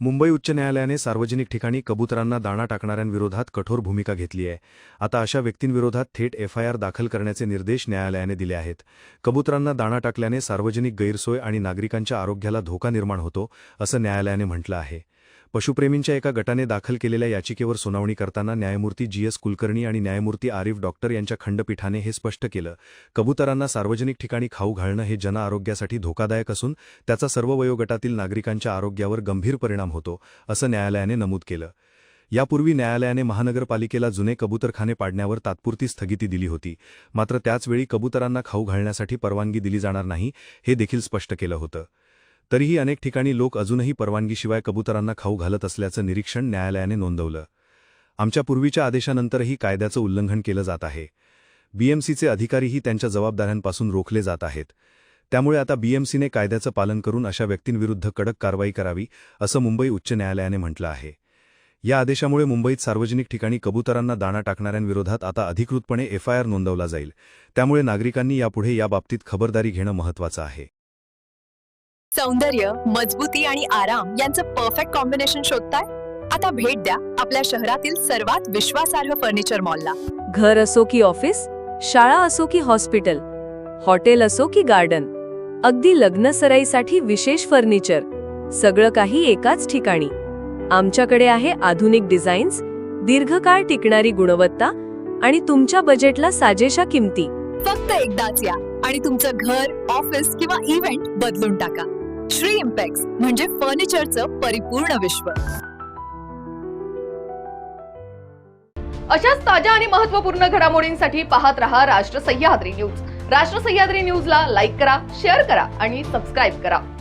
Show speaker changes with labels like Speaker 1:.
Speaker 1: मुंबई उच्च न्यायालयाने सार्वजनिक ठिकाणी कबुतरांना दाणा टाकणाऱ्यांविरोधात कठोर भूमिका घेतली आहे. आता अशा व्यक्तींविरोधात थेट एफआयआर दाखल करण्याचे निर्देश न्यायालयाने दिले आहेत. कबुतरांना दाणा टाकल्याने सार्वजनिक गैरसोय आणि नागरिकांच्या आरोग्याला धोका निर्माण होतो असं न्यायालयाने म्हटलं आहे. पशुप्रेमींच्या एका गटाने दाखल केलेल्या याचिकेवर सुनावणी करताना न्यायमूर्ती जी एस कुलकर्णी आणि न्यायमूर्ती आरिफ डॉक्टर यांच्या खंडपीठाने हे स्पष्ट केलं. कबुतरांना सार्वजनिक ठिकाणी खाऊ घालणं हे जनआरोग्यासाठी धोकादायक असून त्याचा सर्व वयोगटातील नागरिकांच्या आरोग्यावर गंभीर परिणाम होतो असं न्यायालयाने नमूद केलं. यापूर्वी न्यायालयाने महानगरपालिकेला जुने कबुतरखाने पाडण्यावर तात्पुरती स्थगिती दिली होती. मात्र त्याचवेळी कबुतरांना खाऊ घालण्यासाठी परवानगी दिली जाणार नाही हे देखील स्पष्ट केलं होतं. तरीही अनेक ठिकाणी लोक अजूनही परवानगीशिवाय कबुतरांना खाऊ घालत असल्याचं निरीक्षण न्यायालयाने नोंदवलं. आमच्या पूर्वीच्या आदेशानंतरही कायद्याचं उल्लंघन केलं जात आहे. बीएमसीचे अधिकारीही त्यांच्या जबाबदाऱ्यांपासून रोखले जात आहेत. त्यामुळे आता बीएमसीने कायद्याचं पालन करून अशा व्यक्तींविरुद्ध कडक कारवाई करावी असं मुंबई उच्च न्यायालयाने म्हटलं आहे. या आदेशामुळे मुंबईत सार्वजनिक ठिकाणी कबुतरांना दाणा टाकणाऱ्यांविरोधात आता अधिकृतपणे एफआयआर नोंदवला जाईल. त्यामुळे नागरिकांनी यापुढे याबाबतीत खबरदारी घेणं महत्त्वाचं आहे.
Speaker 2: सौंदर्य मजबूती आणि आराम यांचं परफेक्ट कॉम्बिनेशन शोधताय? आता भेट द्या आपल्या शहरातील सर्वात विश्वासार्ह फर्निचर मॉलला
Speaker 3: घर असो की ऑफिस शाळा असो की हॉस्पिटल हॉटेल असो की गार्डन अगदी लग्न सराईसाठी विशेष फर्निचर सगळं काही एकाच ठिकाणी. आमच्याकडे आहे आधुनिक डिझाईन्स दीर्घकाळ टिकणारी गुणवत्ता आणि तुमच्या बजेटला साजेशा किमती.
Speaker 2: फक्त एकदाच या आणि तुमचं घर ऑफिस किंवा इव्हेंट बदलून टाका. श्री इम्पॅक्स म्हणजे फर्निचरचं परिपूर्ण विश्व.
Speaker 4: अशाच ताज्या आणि महत्त्वपूर्ण घडामोडींसाठी पाहत रहा राष्ट्र सह्याद्री न्यूज. राष्ट्र सह्याद्री न्यूजला लाईक करा शेअर करा आणि सबस्क्राईब करा.